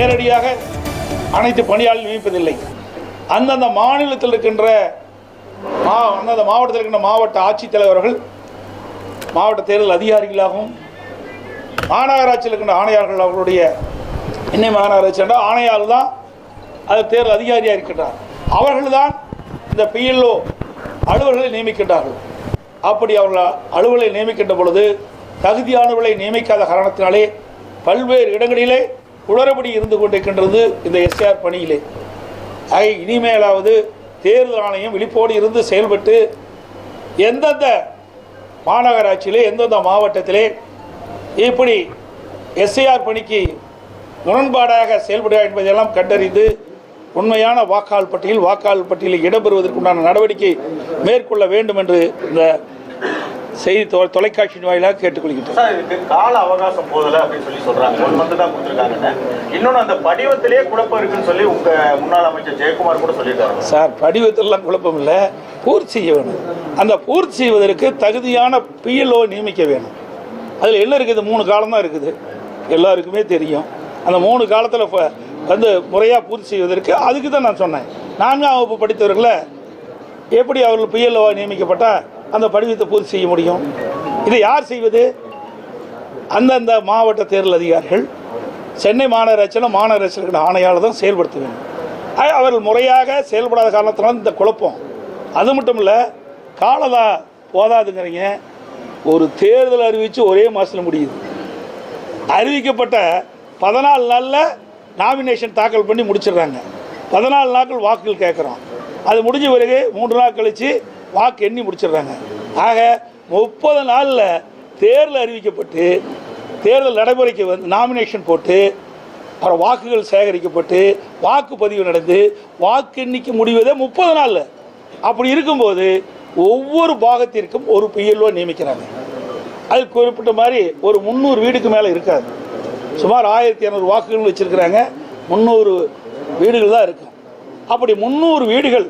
நேரடியாக அனைத்து பணியாளர்கள் நியமிப்பதில்லை. அந்தந்த மாநிலத்தில் இருக்கின்ற மா அந்தந்த மாவட்டத்தில் இருக்கின்ற மாவட்ட ஆட்சித்தலைவர்கள் மாவட்ட தேர்தல் அதிகாரிகளாகவும் மாநகராட்சியில் இருக்கின்ற ஆணையாளர்கள் அவர்களுடைய என்னை மாநகராட்சி என்றால் ஆணையாளர் தான் அது தேர்தல் அதிகாரியாக இருக்கின்றார். அவர்கள்தான் இந்த பிஎல்ஓ அலுவலர்களை நியமிக்கின்றார்கள். அப்படி அவர்கள் அலுவலை நியமிக்கின்ற பொழுது தகுதியானவர்களை நியமிக்காத காரணத்தினாலே பல்வேறு இடங்களிலே குளறுபடி இருந்து கொண்டிருக்கின்றது இந்த எஸ்ஆர் பணியிலே. ஆக இனிமேலாவது தேர்தல் ஆணையம் விழிப்போடு இருந்து செயல்பட்டு எந்தெந்த மாநகராட்சியிலே எந்தெந்த மாவட்டத்திலே இப்படி எஸ்ஐஆர் பணிக்கு முரண்பாடாக செயல்படுகிறார் என்பதையெல்லாம் கண்டறிந்து உண்மையான வாக்காளர் பட்டியல் வாக்காளர் பட்டியலில் இடம்பெறுவதற்குண்டான நடவடிக்கை மேற்கொள்ள வேண்டும் என்று இந்த செய்தி தொலைக்காட்சியின் வாயிலாக இதுக்கு கால அவகாசம் போதல அப்படின்னு சொல்லி சொல்றாங்க. ஒன் மந்த் தான் இன்னொன்னு அந்த படிவத்திலேயே குழப்பம் இருக்குன்னு சொல்லி உங்க முன்னாள் அமைச்சர் ஜெயக்குமார் கூட சொல்லியிருக்காரு. சார் படிவத்திலாம் குழப்பம் இல்லை. பூர்த்தி செய்ய வேணும். அந்த பூர்த்தி செய்வதற்கு தகுதியான பிஎல்ஓ நியமிக்க வேணும். அதில் என்ன இருக்குது? மூணு காலம் தான் இருக்குது. எல்லாருக்குமே தெரியும். அந்த மூணு காலத்தில் வந்து முறையாக பூர்த்தி செய்வதற்கு அதுக்கு தான் நான் சொன்னேன். நான்காம் வகுப்பு படித்தவர்களை எப்படி அவர்கள் பிஎல்ஓ நியமிக்கப்பட்டால் அந்த படிவத்தை பூர்த்தி செய்ய முடியும். இதை யார் செய்வது? அந்தந்த மாவட்ட தேர்தல் அதிகாரிகள் சென்னை மாநகராட்சியில் மாநகராட்சியில் ஆணையாளர் தான் செயல்படுத்த வேண்டும். அவர்கள் முறையாக செயல்படாத காரணத்தினால் இந்த குழப்பம். அது மட்டும் இல்லை காலதா போதாதுங்கிறீங்க. ஒரு தேர்தல் அறிவித்து ஒரே மாதத்தில் முடியுது. அறிவிக்கப்பட்ட பதினாலு நாளில் நாமினேஷன் தாக்கல் பண்ணி முடிச்சிடுறாங்க. பதினாலு நாட்கள் வாக்குகள் கேட்குறோம். அது முடிஞ்ச பிறகு மூன்று நாள் கழித்து வாக்கு எண்ணி முடிச்சிடுறாங்க. ஆக முப்பது நாளில் தேர்தல் அறிவிக்கப்பட்டு தேர்தல் நடைமுறைக்கு வந்து நாமினேஷன் போட்டு அப்புறம் வாக்குகள் சேகரிக்கப்பட்டு வாக்குப்பதிவு நடந்து வாக்கு எண்ணிக்கை முடிவதே முப்பது நாளில். அப்படி இருக்கும்போது ஒவ்வொரு பாகத்திற்கும் ஒரு பிஎல்ஓ நியமிக்கிறாங்க. அது குறிப்பிட்ட மாதிரி ஒரு முந்நூறு வீடுக்கு மேலே இருக்காது. சுமார் ஆயிரத்தி இரநூறு வாக்குகள் வச்சுருக்கிறாங்க. முந்நூறு வீடுகள் தான் இருக்கும் அப்படி முந்நூறு வீடுகள்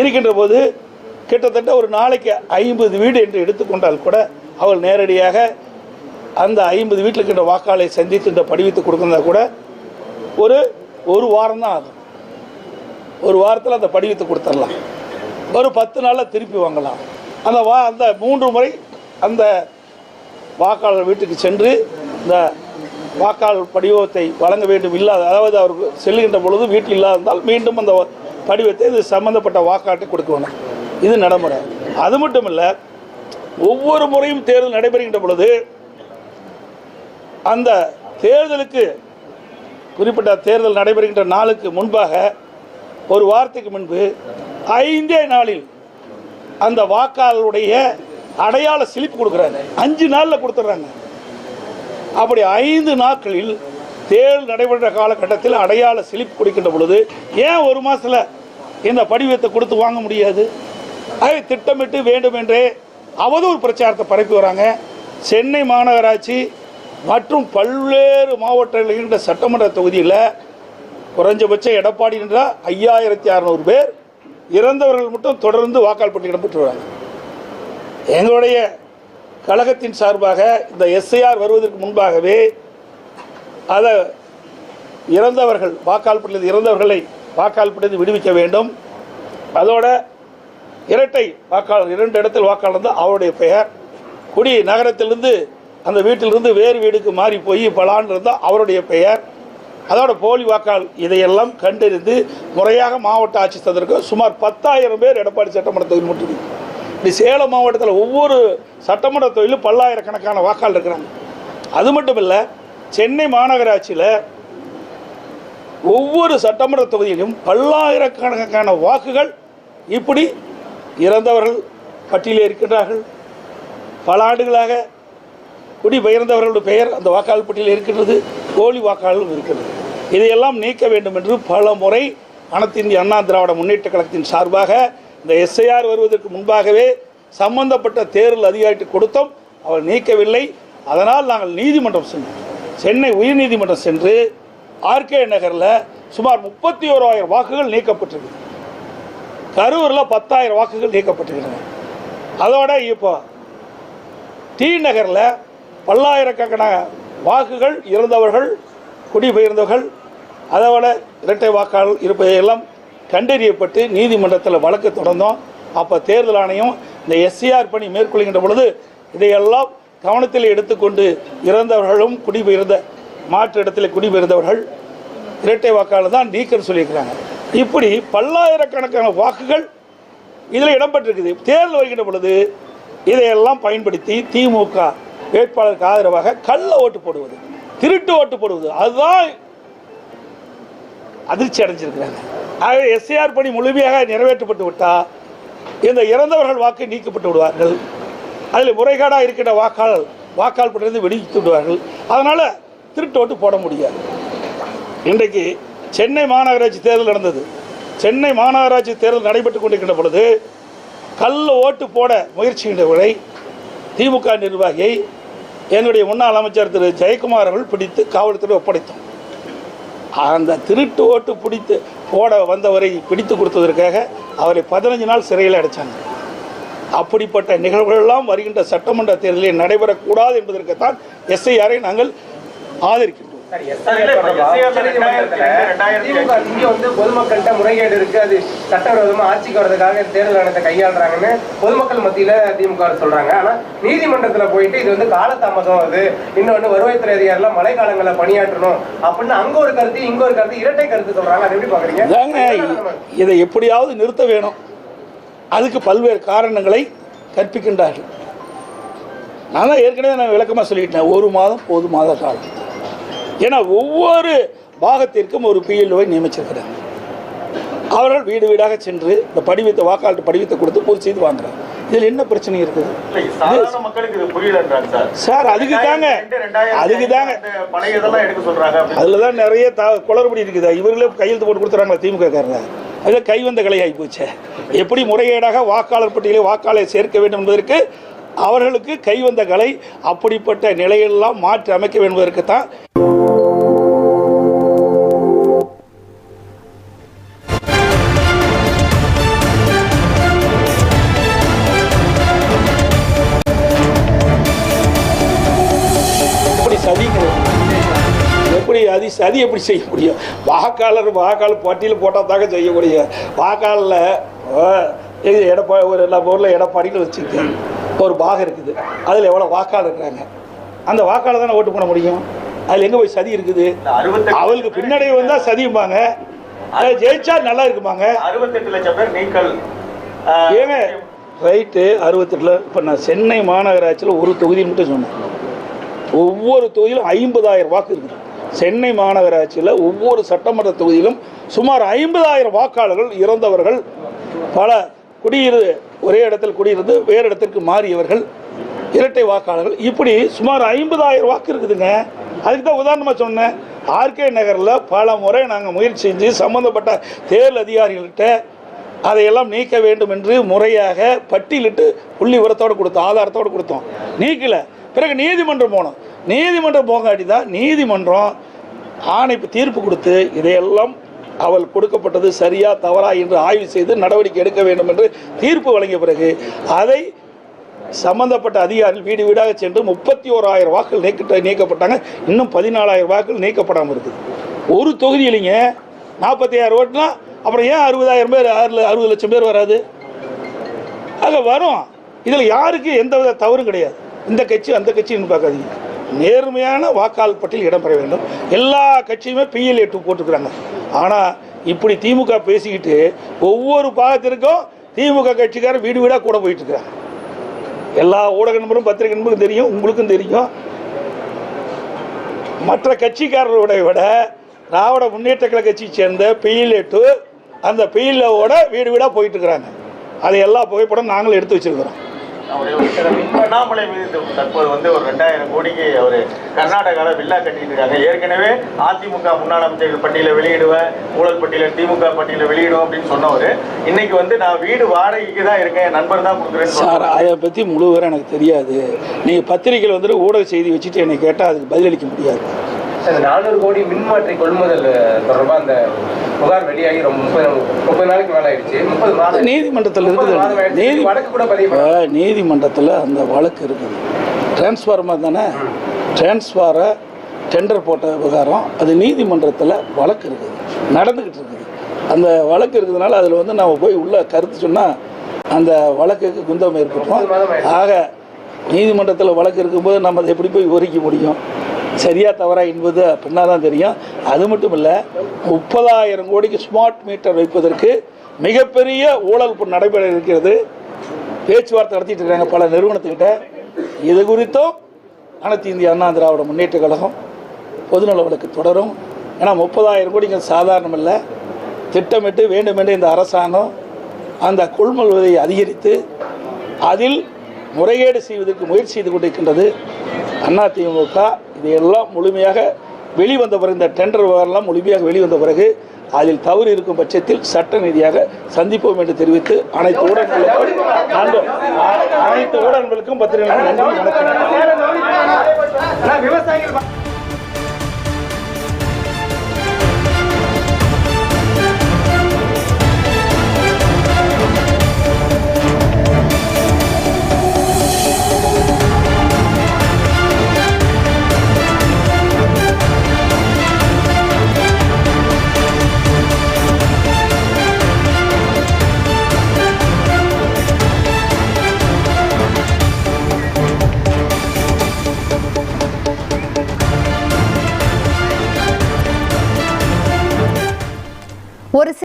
இருக்கின்ற போது கிட்டத்தட்ட ஒரு நாளைக்கு ஐம்பது வீடு என்று எடுத்துக்கொண்டால் கூட அவள் நேரடியாக அந்த ஐம்பது வீட்டில் இருக்கின்ற வாக்காளரை சந்தித்து இந்த படிவத்தை கொடுக்கறதா கூட ஒரு ஒரு வாரம் தான் ஆகும். ஒரு வாரத்தில் அந்த படிவத்தை கொடுத்துடலாம். ஒரு பத்து நாளில் திருப்பி வாங்கலாம். அந்த வா அந்த மூன்று முறை அந்த வாக்காளர் வீட்டுக்கு சென்று இந்த வாக்காளர் படிவத்தை வழங்க வேண்டும் இல்லாத அதாவது அவருக்கு செல்கின்ற பொழுது வீட்டில் இல்லாதிருந்தால் மீண்டும் அந்த படிவத்தை இது சம்மந்தப்பட்ட வாக்காட்டை கொடுக்கணும் இது நடைமுறை. அது மட்டும் இல்லை ஒவ்வொரு முறையும் தேர்தல் நடைபெறுகின்ற பொழுது அந்த தேர்தலுக்கு குறிப்பிட்ட தேர்தல் நடைபெறுகின்ற நாளுக்கு முன்பாக ஒரு வாரத்துக்கு முன்பு ஐந்தே நாளில் அந்த வாக்காளருடைய அடையாள சிலிப்பு கொடுக்குறாங்க. அஞ்சு நாளில் கொடுத்துட்றாங்க. அப்படி ஐந்து நாட்களில் தேர்தல் நடைபெற்ற காலகட்டத்தில் அடையாள சிலிப் கொடுக்கின்ற பொழுது ஏன் ஒரு மாதத்தில் இந்த படிவத்தை கொடுத்து வாங்க முடியாது? அதை திட்டமிட்டு வேண்டும் என்றே அவதூறு பிரச்சாரத்தை பரப்பி வராங்க. சென்னை மாநகராட்சி மற்றும் பல்வேறு மாவட்டங்களில் இருக்கின்ற சட்டமன்ற தொகுதியில் குறைஞ்சபட்சம் எடப்பாடி என்றால் ஐயாயிரத்தி அறநூறு பேர் இறந்தவர்கள் மட்டும் தொடர்ந்து வாக்காளர் பட்டியலிடம் பெற்று வராங்க. எங்களுடைய கழகத்தின் சார்பாக இந்த எஸ்ஐஆர் வருவதற்கு முன்பாகவே அதை இறந்தவர்கள் வாக்காளர் பட்டியலில் இறந்தவர்களை வாக்காளர் பட்டியலில் விடுவிக்க வேண்டும். அதோட இரட்டை வாக்காளர் இரண்டு இடத்தில் வாக்காளர் தான் அவருடைய பெயர். குடி நகரத்திலிருந்து அந்த வீட்டிலிருந்து வேறு வீடுக்கு மாறி போய் பலான் இருந்தால் அவருடைய பெயர். அதோட போலி வாக்காளர் இதையெல்லாம் கண்டறிந்து முறையாக மாவட்ட ஆட்சித்ததற்கு சுமார் பத்தாயிரம் பேர் எடப்பாடி சட்டமன்ற தொகுதி மட்டும் இப்படி சேலம் மாவட்டத்தில் ஒவ்வொரு சட்டமன்ற தொகுதியிலும் பல்லாயிரக்கணக்கான வாக்காளர் இருக்கிறாங்க. அது மட்டும் இல்லை சென்னை மாநகராட்சியில் ஒவ்வொரு சட்டமன்ற தொகுதியிலும் பல்லாயிரக்கணக்கான வாக்குகள் இப்படி இறந்தவர்கள் பட்டியலில் இருக்கின்றார்கள். பல ஆண்டுகளாக குடிபெயர்ந்தவர்களுடைய பெயர் அந்த வாக்காளர் பட்டியலில் இருக்கின்றது போலி வாக்காளர்களும் இருக்கின்றது. இதையெல்லாம் நீக்க வேண்டும் என்று பல முறை அனைத்து இந்திய அண்ணா திராவிட முன்னேற்ற கழகத்தின் சார்பாக இந்த எஸ்ஐஆர் வருவதற்கு முன்பாகவே சம்பந்தப்பட்ட தேர்தல் அதிகாரிக்கு கொடுத்தோம். அவர் நீக்கவில்லை. அதனால் நாங்கள் நீதிமன்றம் சென்றோம் சென்னை உயர்நீதிமன்றம் சென்று ஆர்கே நகரில் சுமார் முப்பத்தி ஓராயிரம் வாக்குகள் நீக்கப்பட்டிருக்கு கரூரில் பத்தாயிரம் வாக்குகள் நீக்கப்பட்டிருக்கின்றன அதோட இப்போ டி நகரில் பல்லாயிரக்கணக்கான வாக்குகள் இறந்தவர்கள் குடிபெயர்ந்தவர்கள் அதோட இரட்டை வாக்காளர் இருப்பதையெல்லாம் கண்டறியப்பட்டு நீதிமன்றத்தில் வழக்கு தொடர்ந்தோம். அப்போ தேர்தல் ஆணையம் இந்த எஸ்சிஆர் பணி மேற்கொள்கின்ற பொழுது இதையெல்லாம் கவனத்தில் எடுத்துக்கொண்டு இறந்தவர்களும் குடிபெயர்ந்த மாற்று இடத்தில் குடிபெயர்ந்தவர்கள் இரட்டை வாக்காளர் தான் நீக்கன்னு சொல்லியிருக்கிறாங்க. இப்படி பல்லாயிரக்கணக்கான வாக்குகள் இதில் இடம்பெற்றிருக்குது. தேர்தல் வருகின்ற பொழுது இதையெல்லாம் பயன்படுத்தி திமுக வேட்பாளருக்கு ஆதரவாக கள்ள ஓட்டு போடுவது திருட்டு ஓட்டு போடுவது. அதுதான் அதிர்ச்சி அடைஞ்சிருக்கிறாங்க. ஆகவே எஸ்ஏஆர் பணி முழுமையாக நிறைவேற்றப்பட்டு விட்டால் இந்த இறந்தவர்கள் வாக்கு நீக்கப்பட்டு விடுவார்கள். அதில் முறைகேடாக இருக்கின்ற வாக்காளர் வாக்காளர் பட்டிருந்து வெளியிட்டு விடுவார்கள். அதனால் திருட்டு ஓட்டு போட முடியாது. இன்றைக்கு சென்னை மாநகராட்சி தேர்தல் நடந்தது. சென்னை மாநகராட்சி தேர்தல் நடைபெற்று கொண்டிருக்கின்ற பொழுது கல்ல ஓட்டு போட முயற்சிகின்றவரை திமுக நிர்வாகியை என்னுடைய முன்னாள் அமைச்சர் திரு. ஜெயக்குமார் அவர்கள் பிடித்து காவல்துறை ஒப்படைத்தோம். அந்த திருட்டு ஓட்டு பிடித்து போட வந்தவரை பிடித்து கொடுத்ததற்காக அவரை பதினஞ்சு நாள் சிறையில் அடைச்சாங்க. அப்படிப்பட்ட நிகழ்வுகளெல்லாம் வருகின்ற சட்டமன்ற தேர்தலில் நடைபெறக்கூடாது என்பதற்குத்தான் எஸ்ஐஆரை நாங்கள் ஆதரிக்கிறோம். இங்க வந்து பொதுமக்கள்கிட்ட முறைகேடு இருக்கு. அது சட்டவிரோதமா ஆட்சிக்கு வர்றதுக்காக தேர்தல் ஆணையத்தை கையாளுறாங்கன்னு பொதுமக்கள் மத்தியில திமுக சொல்றாங்க. ஆனா நீதிமன்றத்துல போயிட்டு இது வந்து காலதாமதம் அது. இன்னொன்னு வருவாய்த்துறை அதிகாரிலாம் மழை காலங்கள்ல பணியாற்றணும் அப்படின்னு அங்க ஒரு கருத்து இங்க ஒரு கருத்து இரட்டை கருத்து சொல்றாங்க. அது எப்படி பாக்குறீங்க? இதை எப்படியாவது நிறுத்த வேணும். அதுக்கு பல்வேறு காரணங்களை கற்பிக்கின்றார்கள். நான் தான் ஏற்கனவே நான் விளக்கமாக சொல்லிட்டேன். ஒரு மாதம் போதுமாத காலம். ஏன்னா ஒவ்வொரு பாகத்திற்கும் ஒரு பிஎல்ஓவை நியமிச்சிருக்கிறாங்க. அவர்கள் வீடு வீடாக சென்று இந்த படிவத்தை வாக்காளர் படிவத்தை கொடுத்து பொது செய்து வாங்குறாங்க. இதில் என்ன பிரச்சனை இருக்குது? சார். அதுக்கு தாங்க அதுக்கு தாங்க. அந்த பழைய இதெல்லாம் எடுக்க சொல்றாங்க அப்படின்னு. அதில் தான் நிறைய த குளறுபடி இருக்குது. இவர்களே கையெழுத்து போட்டு கொடுத்துறாங்களா திமுக காரங்க அதில் கைவந்த கலை ஆகி போச்சு. எப்படி முறைகேடாக வாக்காளர் பட்டியலில் வாக்காளரை சேர்க்க வேண்டும் என்பதற்கு அவர்களுக்கு கைவந்த கலை அப்படிப்பட்ட நிலையெல்லாம் மாற்றி அமைக்க வேண்டும் தான் எப்படி சதிக்கிறது எப்படி அது சதி எப்படி செய்ய முடியும்? வாக்காளர் வாக்காளர் பட்டியல் போட்டால் தாங்க செய்ய முடியும். வாக்காளரில் எடப்பா ஒரு எல்லா ஊரில் எடப்பாடின்னு வச்சுக்க ஒரு பாகம் இருக்குது. அதில் எவ்வளோ வாக்காளர் இருக்கிறாங்க அந்த வாக்காளர் தானே ஓட்டு போட முடியும்? அதில் எங்கே போய் சதி இருக்குது? அவளுக்கு பின்னாடி வந்தால் சதியும்பாங்க. அதை ஜெயிச்சா நல்லா இருக்குமாங்க அறுபத்தெட்டு லட்சம் பேர் நீக்கல் ஏங்க ரைட்டு அறுபத்தெட்டில் இப்போ நான் சென்னை மாநகராட்சியில் ஒரு தொகுதி மட்டும் சொன்னேன். ஒவ்வொரு தொகுதியிலும் ஐம்பதாயிரம் வாக்கு இருக்குது. சென்னை மாநகராட்சியில் ஒவ்வொரு சட்டமன்ற தொகுதியிலும் சுமார் ஐம்பதாயிரம் வாக்காளர்கள் இறந்தவர்கள். பல குடியிரு ஒரே இடத்தில் குடியிருந்து வேறு இடத்திற்கு மாறியவர்கள் இரட்டை வாக்காளர்கள். இப்படி சுமார் ஐம்பதாயிரம் வாக்கு இருக்குதுங்க. அதுக்கு தான் உதாரணமாக சொன்னேன். ஆர்கே நகரில் பல முறை நாங்கள் முயற்சி செஞ்சு சம்மந்தப்பட்ட தேர்தல் அதிகாரிகள்கிட்ட அதையெல்லாம் நீக்க வேண்டும் என்று முறையாக பட்டியலிட்டு புள்ளி உரத்தோடு கொடுத்தோம் ஆதாரத்தோடு கொடுத்தோம். நீக்கலை. பிறகு நீதிமன்றம் போனோம். நீதிமன்றம் போகாட்டி தான் நீதிமன்றம் ஆணை தீர்ப்பு கொடுத்து இதையெல்லாம் அவள் கொடுக்கப்பட்டது சரியா தவறா என்று ஆய்வு செய்து நடவடிக்கை எடுக்க வேண்டும் என்று தீர்ப்பு வழங்கிய பிறகு அதை சம்பந்தப்பட்ட அதிகாரிகள் வீடு வீடாக சென்று முப்பத்தி ஓராயிரம் வாக்குகள் நீக்க நீக்கப்பட்டாங்க. இன்னும் பதினாலாயிரம் வாக்குகள் நீக்கப்படாமல் இருக்குது. ஒரு தொகுதியிலிங்க நாற்பத்தி ஆயிரம் ஓட்டுனா அப்புறம் ஏன் அறுபதாயிரம் பேர் ஆறு அறுபது லட்சம் பேர் வராது? ஆக வரும். இதில் யாருக்கு எந்த வித தவறும் கிடையாது. இந்த கட்சி அந்த கட்சின்னு பார்க்காதீங்க. நேர்மையான வாக்காளர் பட்டியல் இடம்பெற வேண்டும். எல்லா கட்சியுமே பிஎல்ஏ டூ போட்டுக்கிறாங்க ஆனால் இப்படி திமுக பேசிக்கிட்டு ஒவ்வொரு பாகத்திற்கும் திமுக கட்சிக்காரர் வீடு வீடாக கூட போயிட்டு இருக்காங்க எல்லா ஊடக நண்பரும் பத்திரிகை நம்பருக்கும் தெரியும் உங்களுக்கும் தெரியும். மற்ற கட்சிக்காரர்களை விட திராவிட முன்னேற்ற கழக கட்சியை சேர்ந்த பிஎல்ஏ டூ அந்த பெயிலோட வீடு வீடாக போயிட்டு இருக்கிறாங்க. அது எல்லா புகைப்படம் நாங்களும் எடுத்து வச்சிருக்கிறோம். அவரு அண்ணாமலை மீது தற்போது வந்து ஒரு ரெண்டாயிரம் கோடிக்கு அவர் கர்நாடகாவில் வில்லா கட்டிட்டு இருக்காங்க. ஏற்கனவே அதிமுக முன்னாள் அமைச்சர்கள் பட்டியலை வெளியிடுவேன் ஊழல் பட்டியலை திமுக பட்டியலை வெளியிடுவேன் அப்படின்னு சொன்னவர். இன்னைக்கு வந்து நான் வீடு வாடகைக்கு தான் இருக்கேன் என் நண்பர் தான் கொடுக்குறேன்னு சார். அதை பற்றி முழு விவரம் எனக்கு தெரியாது. நீங்கள் பத்திரிகையில் வந்துட்டு ஊடக செய்தி வச்சுட்டு என்னை கேட்டால் அதுக்கு பதிலளிக்க முடியாது. நானூறு கோடி மின்மாற்றி கொள்முதல் தொடர்பா அந்த புகார் வெளியாகி ரொம்ப முப்பது முப்பது நாளைக்கு மேல ஆயிடுச்சு முப்பது மாதம் நீதிமன்றத்தில் இருக்குது. நீதி வழக்கு கூட பதிவு நீதிமன்றத்தில் அந்த வழக்கு இருக்குது. டிரான்ஸ்ஃபார்மர் தானே? டிரான்ஸ்ஃபாரை டெண்டர் போட்ட விவகாரம் அது நீதிமன்றத்தில் வழக்கு இருக்குது. நடந்துக்கிட்டு இருக்குது. அந்த வழக்கு இருக்கிறதுனால அதில் வந்து நம்ம போய் உள்ள கருத்து சொன்னால் அந்த வழக்குக்கு குந்தம் ஏற்பட்டுரும். ஆக நீதிமன்றத்தில் வழக்கு இருக்கும்போது நம்ம அதை எப்படி போய் விவரிக்க முடியும்? சரியா தவறா என்பது பின்னால் தான் தெரியும். அது மட்டும் இல்லை முப்பதாயிரம் கோடிக்கு ஸ்மார்ட் மீட்டர் வைப்பதற்கு மிகப்பெரிய ஊழல் நடைபெற இருக்கிறது. பேச்சுவார்த்தை நடத்திட்டு இருக்காங்க பல நிறுவனத்துக்கிட்ட. இது குறித்தும் அனைத்து இந்திய அண்ணா திராவிட முன்னேற்ற கழகம் பொதுநல வழக்கு தொடரும். ஏன்னா முப்பதாயிரம் கோடிங்க சாதாரணம் இல்லை திட்டமிட்டு வேண்டுமென்றே இந்த அரசாங்கம் அந்த கொள்முதலை அதிகரித்து அதில் முறைகேடு செய்வதற்கு முயற்சி செய்து கொண்டிருக்கின்றது அதிமுக இதையெல்லாம் முழுமையாக வெளிவந்த பிறகு இந்த டெண்டர் விவகாரம்லாம் முழுமையாக வெளிவந்த பிறகு அதில் தவறு இருக்கும் பட்சத்தில் சட்ட ரீதியாக சந்திப்போம் என்று தெரிவித்து அனைத்து ஊடகங்களுக்கும் அனைத்து ஊடகங்களுக்கும் பத்திரிகைகளுக்கும் நன்றி. வணக்கம்